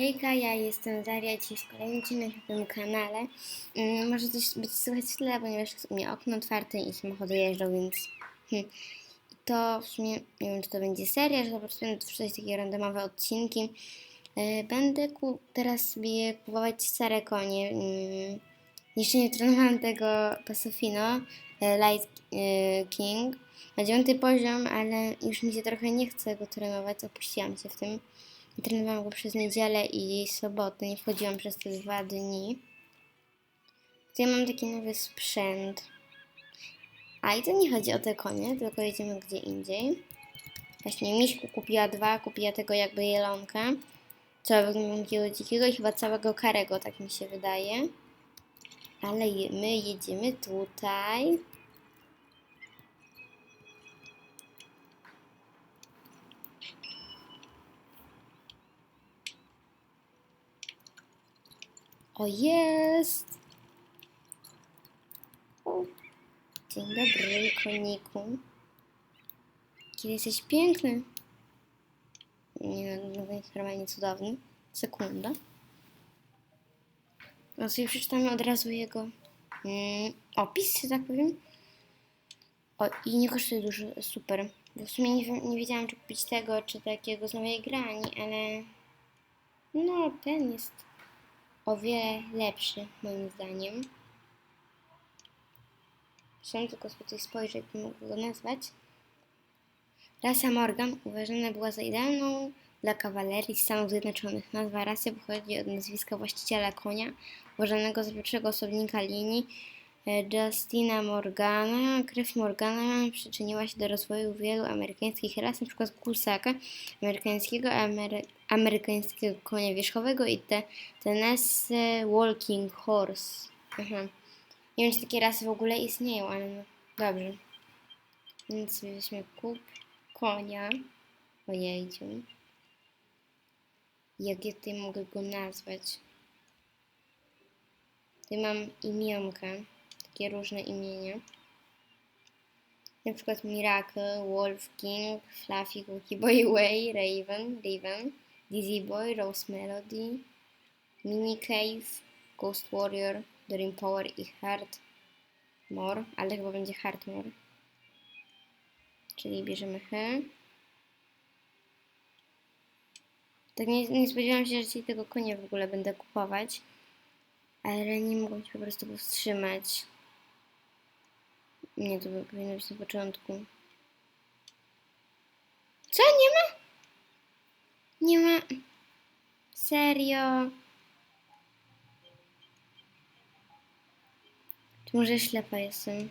Hejka, ja jestem Daria, dzisiaj jest kolejny odcinek na tym kanale. Mm, może coś być słychać w tle, ponieważ jest u mnie okno otwarte i samochody jeżdżą, więc... Hmm. To w sumie, nie wiem czy to będzie seria, że po prostu będę wrzucać takie randomowe odcinki. E, Będę ku, teraz sobie kupować stare konie. Mm, Jeszcze nie trenowałam tego Pasofino e, Light e, King. Na dziewiąty poziom, ale już mi się trochę nie chce go trenować, opuściłam się w tym. Trenowałam go przez niedzielę i sobotę, nie wchodziłam przez te dwa dni. To ja mam taki nowy sprzęt. A i to nie chodzi o te konie, tylko jedziemy gdzie indziej. Właśnie Miśku kupiła dwa, kupiła tego jakby jelonka. Takiego dzikiego i chyba całego karego, tak mi się wydaje. Ale my jedziemy tutaj. O, jest! O, dzień dobry, koniku. Kiedy jesteś piękny. Nie no, no normalnie cudowny. Sekunda. No sobie przeczytamy od razu jego mm, opis, że tak powiem. O, i nie kosztuje dużo, super. Bo w sumie nie, nie wiedziałam, czy kupić tego, czy takiego z nowej grani, ale no, ten jest o wiele lepszy, moim zdaniem. Chciałam tylko tutaj spojrzeć, jak mogę go nazwać. Rasa Morgan uważana była za idealną dla kawalerii Stanów Zjednoczonych. Nazwa rasy pochodzi od nazwiska właściciela konia, uważanego za pierwszego osobnika linii e, Justina Morgana. Krew Morgana przyczyniła się do rozwoju wielu amerykańskich ras, np. Kusaka, amerykańskiego, amery, amerykańskiego konia wierzchowego i te, Tennessee Walking Horse. Aha. Nie wiem, czy takie rasy w ogóle istnieją, ale no, dobrze. Więc weźmy kup konia. Ojejciu. Jak ja tutaj mogę go nazwać? Tutaj mam imionka. Takie różne imienia. Na przykład Miracle, Wolf King, Fluffy, Cookie Boy Way, Raven, Raven, Dizzy Boy, Rose Melody, Mini Cave, Ghost Warrior, Dream Power i Heart More, ale chyba będzie Heart More. Czyli bierzemy H. Tak nie, nie spodziewałam się, że dzisiaj tego konia w ogóle będę kupować, ale nie mogłam się po prostu powstrzymać. Nie, to powinno być na początku. Co? Nie ma? Nie ma. Serio? Czy może ślepa jestem?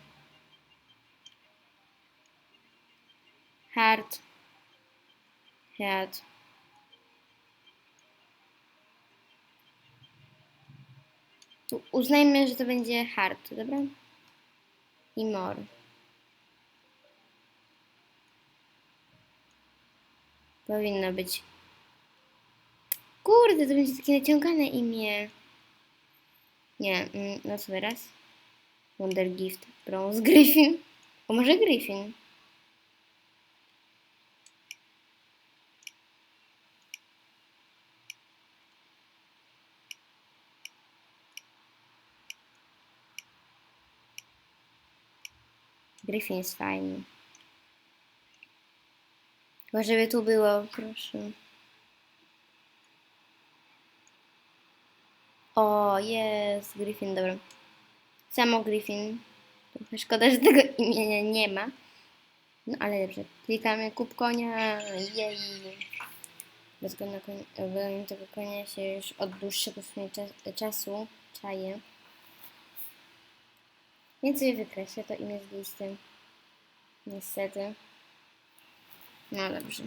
Hard. U- Uznajmy, że to będzie hard, dobra? I more. Powinno być. Kurde, to będzie takie naciągane imię. Nie, mm, no co teraz? Wonder Gift, Bronze Griffin. O może Griffin? Griffin jest fajny. Chyba żeby tu było, proszę. O, jest Griffin, dobra. Samo Griffin. Trochę szkoda, że tego imienia nie ma. No ale dobrze. Klikamy kup konia. Jej. Bez go na konia, tego konia się już od dłuższego czas, czasu czaję. Więc sobie wykreślę to imię z listy. Niestety. No dobrze.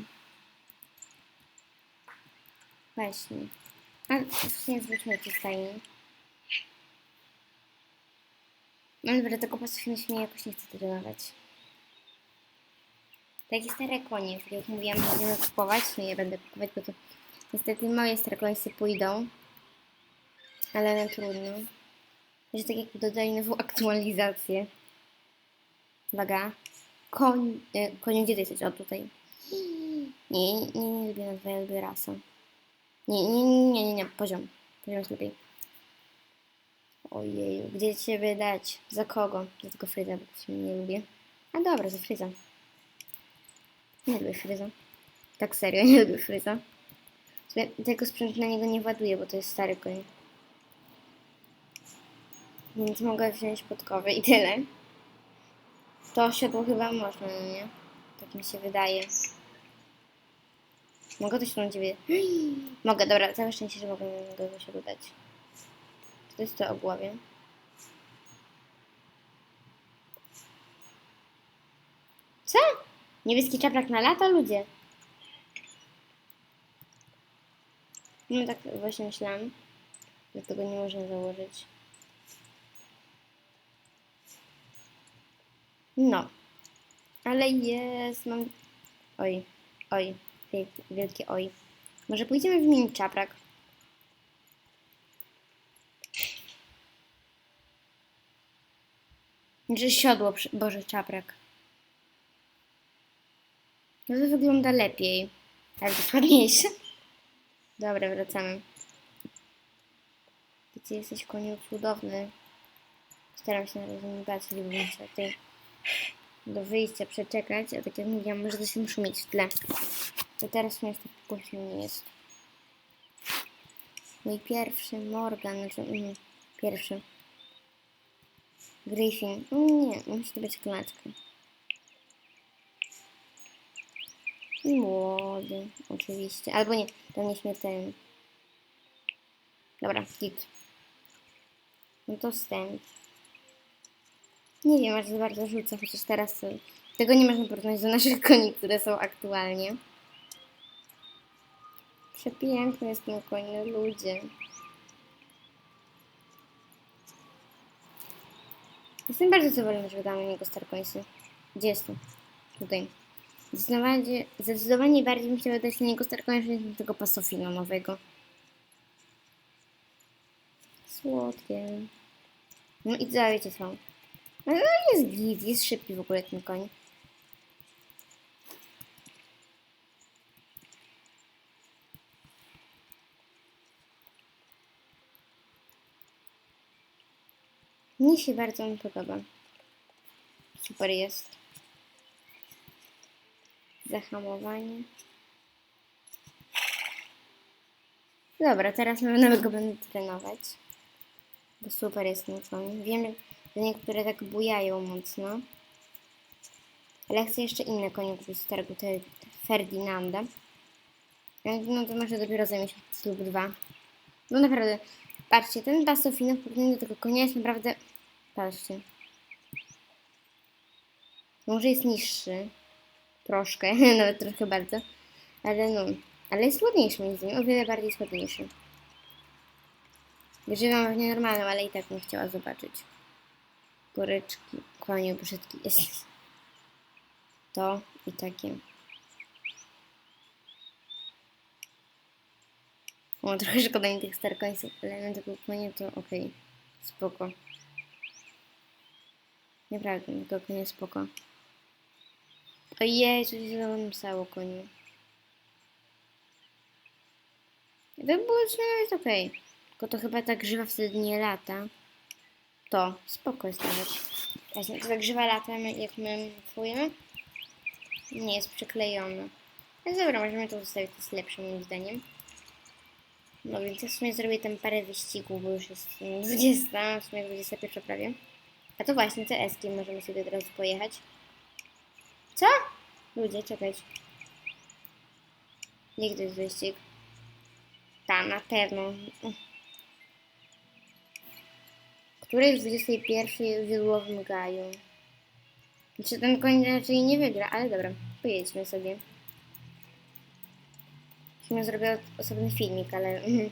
Właśnie. A w sumie zwróćmy to fajnie. No dobra, tego pasów się jakoś nie chcę trenować. Takie stare konie, które jak mówiłam, że będziemy kupować, no ja będę kupować, bo to niestety moje stare konie pójdą. Ale no trudno. Że tak jakby dodali nową aktualizację. Uwaga. Koń, e, koniu, gdzie ty jesteś? O, tutaj. Nie, nie, nie lubię nazwy, lubię rasę. Nie, nie, nie, nie, nie, poziom. Poziom jest lepiej. Ojej, gdzie ciebie dać? Za kogo? Za tego Fryza, bo sumie nie lubię. A dobra, za Fryza. Nie lubię Fryza. Tak serio, nie lubię Fryza. Tego sprzętu na niego nie ładuję, bo to jest stary koń. Więc mogę wziąć podkowy i tyle. To siodło chyba można, no nie? Tak mi się wydaje. Mogę to siodło na ciebie... Mogę, dobra, całe szczęście, że mogę, mogę to siodło dać. Czy to jest to o głowie? Co? Niebieski czaprak na lata, ludzie? No tak właśnie myślałam. Dlatego nie można założyć. No. Ale jest, mam... Oj, oj, wielkie, oj. Może pójdziemy wymienić czaprak? Że siodło, Boże, czaprak. No to wygląda lepiej. Ale to jest ładniejsze. Dobra, wracamy. Ty jesteś koniu cudowny. Staram się na razie nie bać, żeby niestety do wyjścia przeczekać, a tak jak mówiłam, może coś muszę mieć w tle. To teraz mnie to głośno nie jest. Mój pierwszy Morgan, znaczy mm, pierwszy. Griffin. Nie, musi to być klaczka. I młody, oczywiście. Albo nie, to nieśmiertelny. Dobra, git. No to wstęp. Nie wiem, aż za bardzo rzucę, chociaż teraz tego nie można porównać do naszych koni, które są aktualnie. Przepiękny jest ten koń, ludzie. Jestem bardzo zadowolona, że wydałam na niego Star Coinsy. Gdzie? Tutaj. Zdecydowanie, zdecydowanie bardziej bym chciała dać na niego Star Coinsy niż tego pasofina nowego. Słodkie. No i co, wiecie co? No jest git, jest szybki w ogóle ten koń. Mnie się bardzo on podoba. Super jest. Zahamowanie. Dobra, teraz nawet go będę trenować. Bo super jest koń. Wiem, że niektóre tak bujają mocno. Ale chcę jeszcze inne konie kupić starego Ferdinanda. No to może dopiero za miesiąc lub dwa. No naprawdę, patrzcie, ten Basofino w porównaniu do tego konia jest naprawdę... Patrzcie. Może jest niższy. Troszkę, nawet trochę bardzo. Ale no, ale jest ładniejszy moim zdaniem, o wiele bardziej jest ładniejszy. Wyżywam w nienormalną, ale i tak bym chciała zobaczyć. Goryczki, kłaniu brzydki jest. To i takie. O, trochę szkoda mi tych starkońców, ale na tego konia to okej. Spoko. Naprawdę, na tego konia spoko. Ojej, co się zalamsało koniu. To było nawet okej. Tylko to chyba ta grzywa wtedy nie lata. To, spoko jest nawet. Właśnie, to ta grzywa lata, my- jak my płujemy, nie jest przyklejona. No dobra, możemy to zostawić, to jest lepsze moim zdaniem. No więc ja w sumie zrobię tam parę wyścigów, bo już jest mm, 20, w sumie 21 prawie. A to właśnie, te eski możemy sobie od razu pojechać. Co? Ludzie, czekać. Niech to jest wyścig. Ta, na pewno. Który z 21 w źródłowym gaju? Znaczy ten koń raczej nie wygra, ale dobra, pojedźmy sobie. W sumie zrobię osobny filmik, ale mhm,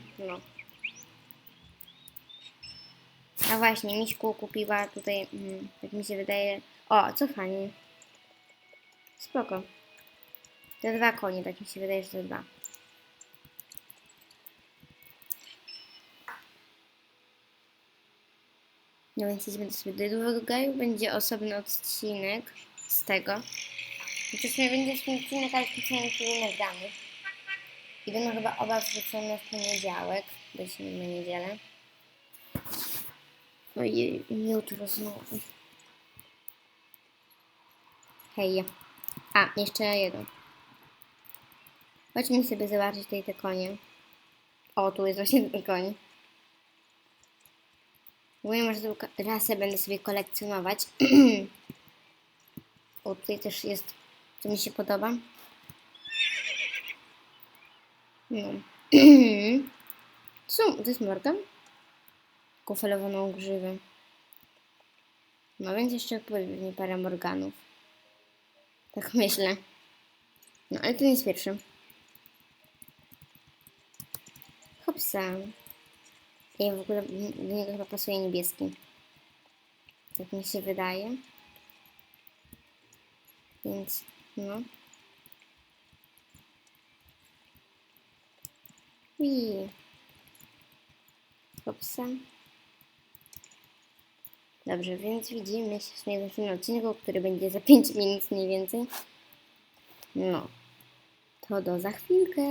A właśnie, Miśku kupiła tutaj, mm, jak mi się wydaje... O, cofanie. Spoko. Te dwa konie, tak mi się wydaje, że to dwa. No więc jedziemy do sobie do Jadłowego Gaju, będzie osobny odcinek z tego. Znaczy w sumie będzie odcinek, ale specjalnie filmy danych. I będą chyba oba wrzucone w poniedziałek, bo się na niedzielę. No i jutro znowu. Hej. A, jeszcze jeden. Chodźmy sobie zobaczyć tutaj te konie. O, tu jest właśnie ten koń. Mówię, może tą rasę będę sobie kolekcjonować. o, tutaj też jest, co mi się podoba. No. Co? To jest Morgan? Kufalowaną grzywę. No więc jeszcze pewnie parę Morganów. Tak myślę. No ale to nie jest pierwszy. Hopsa. I w ogóle do niego chyba pasuje niebieski. Tak mi się wydaje. Więc no. I Hopsa. Dobrze, więc widzimy się w następnym odcinku, który będzie za 5 minut mniej więcej. No. To do za chwilkę.